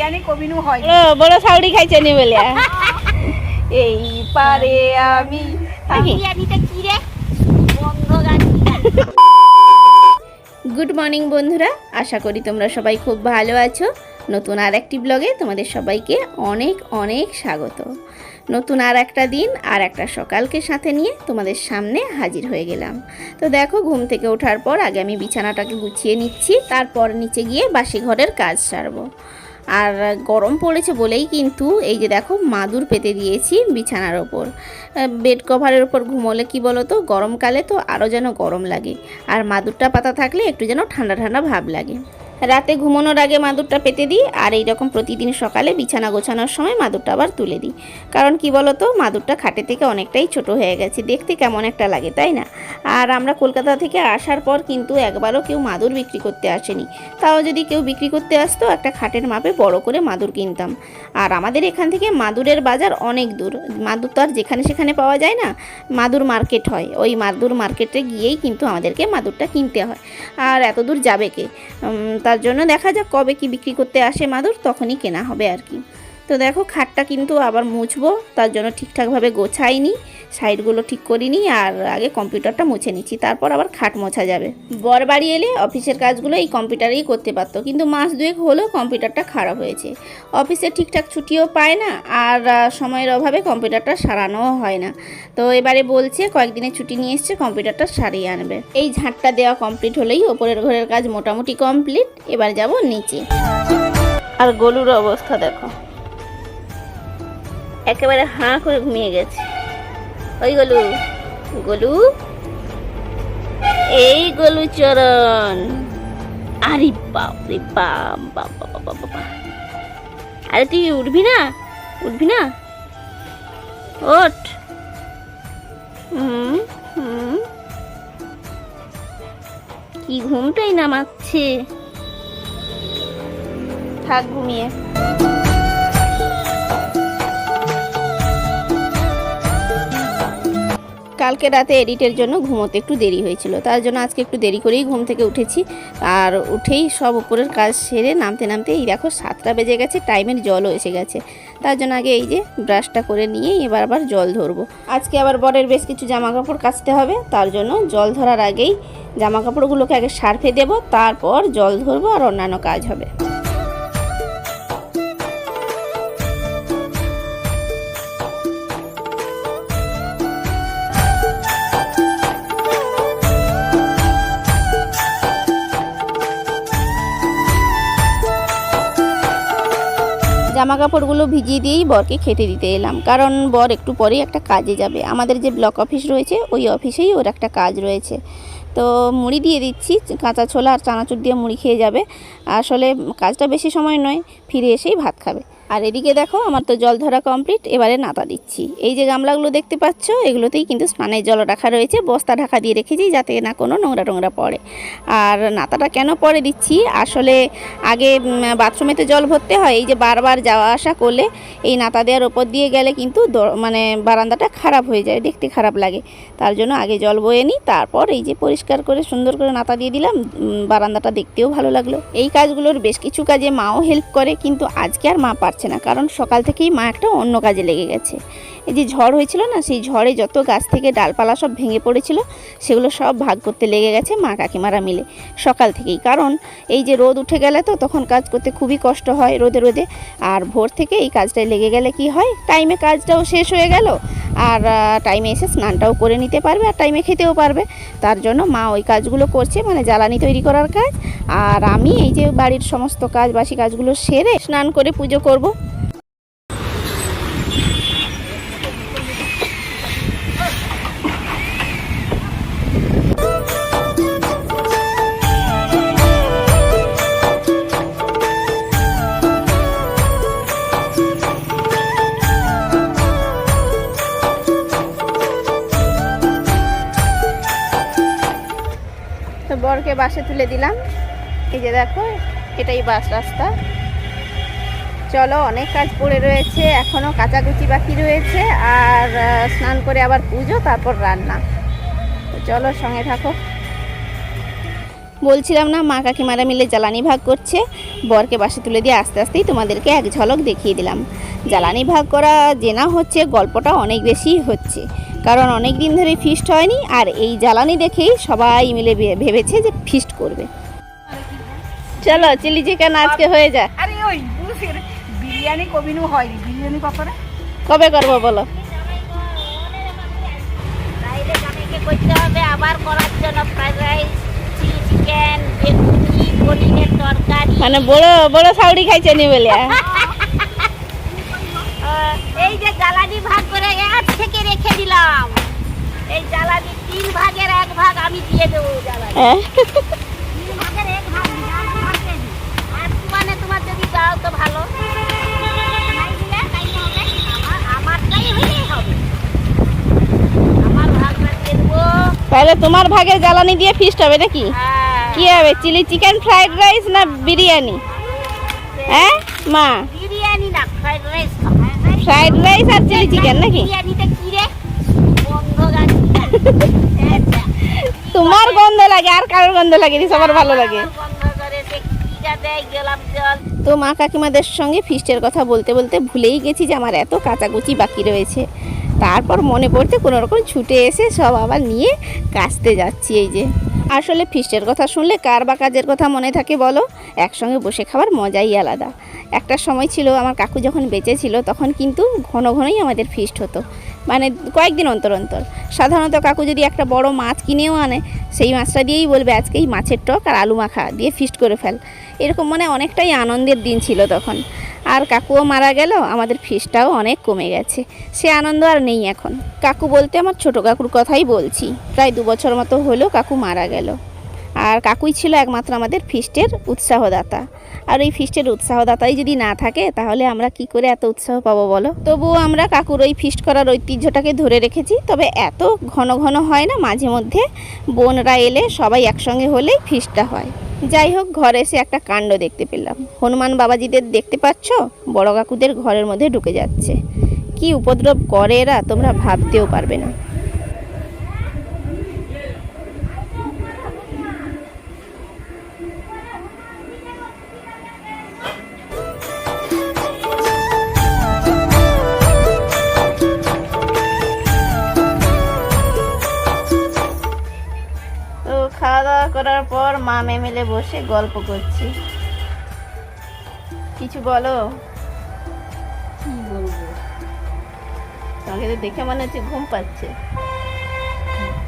বিরিয়ানি কবিনু হয় ও বড় সাউরি খাইছে নি বলে। এই পারে আমি বিরিয়ানিটা কি রে? বন্ধ গান গুড মর্নিং বন্ধুরা আশা করি তোমরা সবাই খুব ভালো আছো। নতুন আর একটি ব্লগে তোমাদের সবাইকে অনেক অনেক স্বাগত। নতুন আর একটা দিন আর একটা সকালকে সাথে নিয়ে তোমাদের সামনে হাজির হয়ে গেলাম। তো দেখো ঘুম থেকে ওঠার পর আগে আমি বিছানাটাকে গুছিয়ে নিচ্ছি তারপর নিচে গিয়ে বাসি ঘরের কাজ সারবো। আর গরম পড়েছে বলেই কিন্তু এই যে দেখো মাদুর পেতে দিয়েছি বিছানার ওপর। বেড কভারের ওপর ঘুমোলে কি বলো তো গরমকালে তো আরও যেন গরম লাগে। আর মাদুরটা পাতা থাকলে একটু যেন ঠান্ডা ঠান্ডা ভাব লাগে। রাতে ঘুমানোর আগে মাদুরটা পেতে দিই, আর এই রকম প্রতিদিন সকালে বিছানা গোছানোর সময় মাদুরটা আবার তুলে দিই। কারণ কি বলো তো মাদুরটা খাটে থেকে অনেকটাই ছোট হয়ে গেছে। দেখতে কেমন একটা লাগে, তাই না? আর আমরা কলকাতা থেকে আসার পর কিন্তু একবারও কেউ মাদুর বিক্রি করতে আসেনি। তাও যদি কেউ বিক্রি করতে আসতো, একটা খাটের মাপে বড় করে মাদুর কিনতাম। আর আমাদের এখান থেকে মাদুরের বাজার অনেক দূর। মাদুর তো আর যেখানে সেখানে পাওয়া যায় না, মাদুর মার্কেট হয়। ওই মাদুর মার্কেটে গিয়েই কিন্তু আমাদেরকে মাদুরটা কিনতে হয়। আর এত দূর যাবে কে? তার জন্য দেখা যাক কবে কি বিক্রি করতে আসে মাদুর, তখনই কেনা হবে আর কি। তো দেখো খাটটা কিন্তু আবার মুছবো, তার জন্য ঠিকঠাকভাবে গোছাইনি, সাইডগুলো ঠিক করিনি, আর আগে কম্পিউটারটা মুছে নিচ্ছি, তারপর আবার খাট মোছা যাবে। বর বাড়ি এলে অফিসের কাজগুলো এই কম্পিউটারেই করতে পারতো, কিন্তু মাস দুয়েক হলেও কম্পিউটারটা খারাপ হয়েছে। অফিসে ঠিকঠাক ছুটিও পায় না, আর সময়ের অভাবে কম্পিউটারটা সারানোও হয় না। তো এবারে বলছে কয়েকদিনের ছুটি নিয়ে এসছে, কম্পিউটারটা সারিয়ে আনবে। এই ঝাঁটটা দেওয়া কমপ্লিট হলেই ওপরের ঘরের কাজ মোটামুটি কমপ্লিট, এবার যাব নিচে। আর গলুর অবস্থা দেখো। একেবারে হাঁ করে ঘুমিয়ে গেছে। ওই গলু গলু, এই গলু চরণ। আরে বাপ রে বাপ বাপ বাপ বাপ বাপ বাপ। আরে তুই উঠবি না? উঠবি না? ওঠ। হুম হুম। কি ঘুমটাই নামাচ্ছে। থাক ঘুমিয়ে। কালকে রাতে এডিটের জন্য ঘুমোতে একটু দেরি হয়েছিল। তার জন্য আজকে একটু দেরি করেই ঘুম থেকে উঠেছি। আর উঠেই সব উপরের কাজ সেরে নামতে নামতে এই দেখো সাতটা বেজে গেছে, টাইমের জলও এসে গেছে। তার জন্য আগে এই যে ব্রাশটা করে নিয়ে এবার আবার জল ধরবো। আজকে আবার বরের বেশ কিছু জামা কাপড় কাচতে হবে, তার জন্য জল ধরার আগেই জামা কাপড়গুলোকে আগে সার্ফে দেবো, তারপর জল ধরবো আর অন্যান্য কাজ হবে। জামা কাপড়গুলো ভিজিয়ে দিয়েই বরকে খেতে দিতে এলাম। কারণ বর একটু পরেই একটা কাজে যাবে। আমাদের যে ব্লক অফিস রয়েছে, ওই অফিসেই ওর একটা কাজ রয়েছে। তো মুড়ি দিয়ে দিচ্ছি, কাঁচা ছোলা আর চানাচুর দিয়ে মুড়ি খেয়ে যাবে। আসলে কাজটা বেশি সময় নয়, ফিরে এসেই ভাত খাবে। আর এদিকে দেখো, আমার তো জল ধরা কমপ্লিট এবারে নাতা দিচ্ছি। এই যে গামলাগুলো দেখতে পাচ্ছ, এগুলোতেই কিন্তু স্নানের জল রাখা রয়েছে, বস্তা ঢাকা দিয়ে রেখেছি যাতে না কোনো নোংরা টোংরা পড়ে। আর নাতাটা কেন পরে দিচ্ছি? আসলে আগে বাথরুমে তো জল ভরতে হয়, এই যে বারবার যাওয়া আসা করলে এই নাতা দেওয়ার ওপর দিয়ে গেলে কিন্তু মানে বারান্দাটা খারাপ হয়ে যায়, দেখতে খারাপ লাগে। তার জন্য আগে জল বয়ে নিই, তারপর এই যে পরিষ্কার করে সুন্দর করে নাতা দিয়ে দিলাম বারান্দাটা দেখতেও ভালো লাগল। এই কাজগুলোর বেশ কিছু কাজে মাও হেল্প করে, কিন্তু আজকে আর মা পারছে না। কারণ সকাল থেকেই মা একটা অন্য কাজে লেগে গেছে। এই যে ঝড় হয়েছিল না, সেই ঝড়ে যত গাছ থেকে ডালপালা সব ভেঙে পড়েছিল, সেগুলো সব ভাগ করতে লেগে গেছে মা কাকিমারা মিলে সকাল থেকেই। কারণ এই যে রোদ উঠে গেলে তো তখন কাজ করতে খুবই কষ্ট হয় রোদে রোদে। আর ভোর থেকে এই কাজটায় লেগে গেলে কি হয় টাইমে কাজটাও শেষ হয়ে গেল, আর টাইমে এসে স্নানটাও করে নিতে পারবে আর টাইমে খেতেও পারবে। তার জন্য মা ওই কাজগুলো করছে মানে জ্বালানি তৈরি করার কাজ। আর আমি এই যে বাড়ির সমস্ত কাজ, বাসি কাজগুলো সেরে স্নান করে পুজো করব। বরকে বাসে তুলে দিলাম। এই যে দেখো, এটাই বাস রাস্তা। চলো, অনেক কাজ পড়ে রয়েছে, এখনও কাচাকুচি বাকি রয়েছে, আর স্নান করে আবার পুজো, তারপর রান্না। চলো, সঙ্গে থাকো। বলছিলাম না, মা কাকিমারা মিলে জ্বালানি ভাগ করছে। বরকে বাসে তুলে দিয়ে আস্তে আস্তেই তোমাদেরকে এক ঝলক দেখিয়ে দিলাম। জ্বালানি ভাগ করা যে না হচ্ছে, গল্পটা অনেক বেশি হচ্ছে। কারণ অনেক দিন ধরে ফিস্ট হয়নি আর এই জ্বালানি দেখেই সবাই মিলে ভেবেছে যে ফিস্ট করবে। চলো চিলি চিকেন আজকে হয়ে যায় আরে ওই বিরিয়ানি কবিনু হয়নি। বিরিয়ানি কখনো? কবে করব বলো? করতে হবে আবার করার জন্য ফ্রাইড রাইস চিলি চিকেন বেগুনি পনিরের তরকারি। মানে বড় বড় সাউরি খাইছে নি বলে এই যে জ্বালানি ভাগ করে আজ থেকে রেখে দিলাম। এই জ্বালানি তিন ভাগের এক ভাগ আমি দিয়ে দেবো জ্বালানি। হ্যাঁ? তিন ভাগের এক ভাগ আর মানে তোমার যদি দাও তো ভালো। তাহলে তোমার ভাগের জ্বালানি দিয়ে ফিস্ট হবে নাকি? হ্যাঁ। কি হবে চিলি চিকেন ফ্রাইড রাইস না বিরিয়ানি? হ্যাঁ। মা। বিরিয়ানি না ফ্রাইড রাইস ফ্রাইড রাইস আর চিলি চিকেন নাকি? তোমার গন্ধ লাগে আর কারোর গন্ধ লাগে নি? সবার ভালো লাগে। তো মা কাকিমাদের সঙ্গে ফিস্টের কথা বলতে বলতে ভুলেই গেছি যে আমার এত কাচাকুচি বাকি রয়েছে। তারপর মনে পড়তে কোনো রকম ছুটে এসে সব আবার নিয়ে কাচতে যাচ্ছি এই যে। আসলে ফিস্টের কথা শুনলে কার বা কাজের কথা মনে থাকে বলো? একসঙ্গে বসে খাবার মজাই আলাদা। একটা সময় ছিল আমার কাকু যখন বেঁচে ছিল তখন কিন্তু ঘন ঘনই আমাদের ফিস্ট হতো। মানে কয়েকদিন অন্তর অন্তর। সাধারণত কাকু যদি একটা বড় মাছ কিনেও আনে, সেই মাছটা দিয়েই বলবে আজকে এই মাছের টক আর আলু মাখা দিয়ে ফিস্ট করে ফেল। এরকম মানে অনেকটাই আনন্দের দিন ছিল তখন। আর কাকুও মারা গেল, আমাদের ফিসটাও অনেক কমে গেছে। সে আনন্দ আর নেই এখন। কাকু বলতে আমার ছোট কাকুর কথাই বলছি। প্রায় দু বছর মতো হলো কাকু মারা গেল। আর কাকুই ছিল একমাত্র আমাদের ফিস্টের উৎসাহদাতা। আর এই ফিস্টের উৎসাহদাতাই যদি না থাকে, তাহলে আমরা কি করে এত উৎসাহ পাবো বলো? তবুও আমরা কাকুর ওই ফিস্ট করার ঐতিহ্যটাকে ধরে রেখেছি। তবে এত ঘন ঘন হয় না, মাঝে মধ্যে বোনরা এলে সবাই একসঙ্গে হলেই ফিস্টটা হয়। যাই হোক ঘরে এসে একটা কাণ্ড দেখতে পেলাম। হনুমান বাবাজিদের দেখতে পাচ্ছ? বড় কাকুদের ঘরের মধ্যে ঢুকে যাচ্ছে। কি উপদ্রব করে এরা, তোমরা ভাবতেও পারবে না। পর মা মেয়ে মিলে বসে গল্প করছি। কিছু বলো? কি বলব? তোমাকে তো দেখে মনে হচ্ছে ঘুম পাচ্ছে।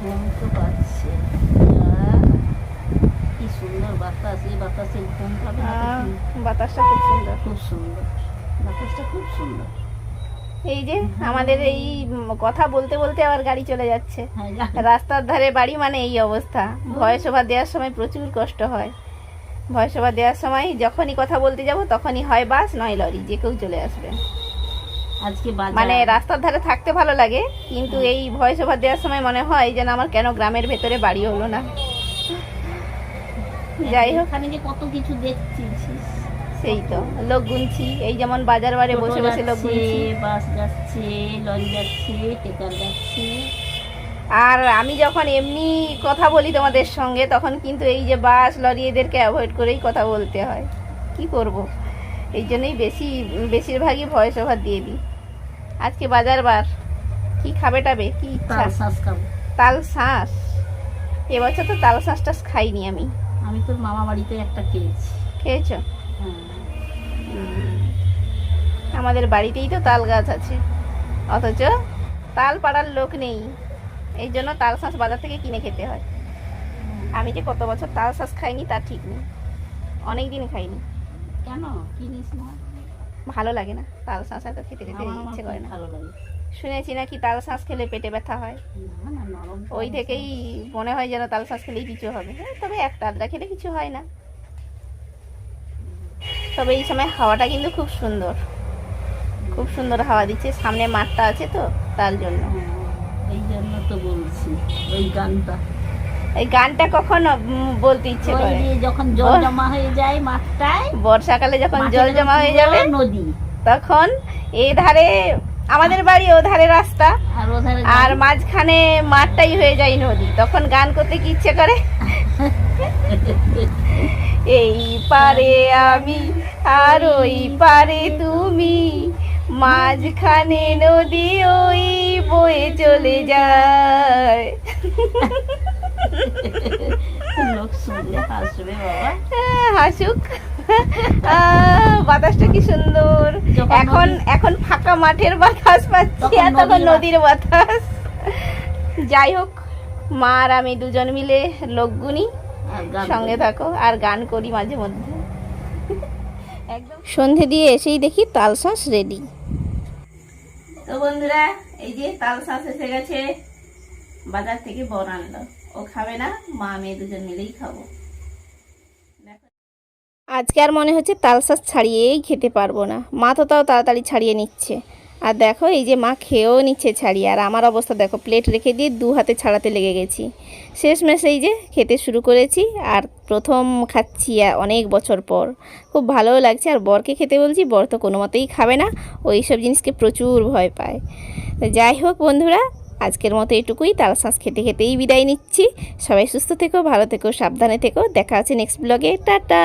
ঘুম তো পাচ্ছে। কি সুন্দর বাতাস এই বাতাসে ঘুম পাবে কি? বাতাসটা খুব সুন্দর। খুব সুন্দর। বাতাসটা খুব সুন্দর। এই যে আমাদের এই কথা বলতে বলতে আবার গাড়ি চলে যাচ্ছে। হ্যাঁ রাস্তার ধারে বাড়ি মানে এই অবস্থা। ভয়েস ওভার দেওয়ার সময় প্রচুর কষ্ট হয়। ভয়েস ওভার দেওয়ার সময় যখনই কথা বলতে যাব তখনই হয় বাস নয় লরি যে কেউ চলে আসবে। আজকে মানে রাস্তার ধারে থাকতে ভালো লাগে কিন্তু এই ভয়েস ওভার দেওয়ার সময় মনে হয় যেন আমার কেন গ্রামের ভেতরে বাড়ি হলো না। যাই হোক। ওখানে যে কত কিছু দেখছিস সেই তো লোক গুনছি। এই যেমন বাজার বারে বসে বসে লোক গুনছি। বাস যাচ্ছে লরি যাচ্ছে টেকার যাচ্ছে। আর আমি যখন এমনি কথা বলি তোমাদের সঙ্গে তখন কিন্তু এই যে বাস লরি এদেরকে অ্যাভয়েড করেই কথা বলতে হয়। কি করব? এই জন্যই বেশি বেশিরভাগই ভয়েস ওভার দিয়ে দিই। আজকে বাজার বার। কি খাবে টাবে? কি তাল খাব। তাল শাঁস? এবছর তো তাল শাঁস টাস খাইনি আমি। আমি তোর মামা বাড়িতে একটা খেয়েছি। খেয়েছো? হ্যাঁ। আমাদের বাড়িতেই তো তাল গাছ আছে। অথচ তাল পাড়ার লোক নেই। এই জন্য তাল শাঁস বাজার থেকে কিনে খেতে হয়। আমি যে কত বছর তাল শাঁস খাইনি তার ঠিক নেই। অনেক দিন খাইনি। কেন? কিনিস না ভালো লাগে না। তাল শাঁস এত খেতে খেতে ইচ্ছে করে না। ভালো লাগে। শুনেছি নাকি তাল শাঁস খেলে পেটে ব্যথা হয়? তো ওই থেকেই মনে হয় যেন তাল শাঁস খেলেই কিছু হবে। হ্যাঁ, তবে একটা আধটা খেলে কিছু হয় না। তবে এই সময় হাওয়াটা কিন্তু খুব সুন্দর। খুব সুন্দর হাওয়া দিচ্ছে। সামনে মাঠটা আছে তো তার জন্য। হ্যাঁ, এই জন্য তো বলছি ওই গানটা। এই গানটা কখন বলতে ইচ্ছে করে। যখন জল জমা হয়ে যায় মাঠটায় বর্ষাকালে যখন জল জমা হয়ে যাবে নদী। তখন এই ধারে আমাদের বাড়ি ও ধারে রাস্তা। আর মাঝখানে মাঠটাই হয়ে যায় নদী। তখন গান করতে কি ইচ্ছে করে? এই পারে আমি আর ওই পারে তুমি মাঝখানে নদী ওই বয়ে চলে যায়। আহ, হাসুক। বাতাসটা কি সুন্দর। এখন এখন ফাঁকা মাঠের বাতাস পাচ্ছি আর তখন নদীর বাতাস। যাই হোক মা আর আমি দুজন মিলে লোকগুনি সঙ্গে থাকো আর গান করি মাঝে মধ্যে। সন্ধে দিয়ে এসেই দেখি তাল শাঁস রেডি তো বন্ধুরা এই যে তাল শাঁস এসে গেছে বাজার থেকে বর আনলো। ও খাবে না মা মেয়ে দুজন মিলেই খাব। আজকে আর মনে হচ্ছে তাল শাঁস ছাড়িয়েই খেতে পারব না। মা তো তাও তাড়াতাড়ি ছাড়িয়ে নিচ্ছে। আর দেখো, এই যে মা খেয়েও নিচ্ছে ছাড়িয়ে আর আমার অবস্থা দেখো প্লেট রেখে দিয়ে দু হাতে ছাড়াতে লেগে গেছি। শেষমেশ এই যে খেতে শুরু করেছি, আর প্রথম খাচ্ছি অনেক বছর পর। খুব ভালোও লাগছে, আর বরকে খেতে বলছি, বর তো কোনো মতেই খাবে না ওই সব জিনিসকে প্রচুর ভয় পায়। যাই হোক বন্ধুরা, আজকের মতো এটুকুই, তাল শাঁস খেতে খেতেই বিদায় নিচ্ছি। সবাই সুস্থ থেকো, ভালো থেকো, সাবধানে থেকো, দেখা আছে নেক্সট ব্লগে টাটা!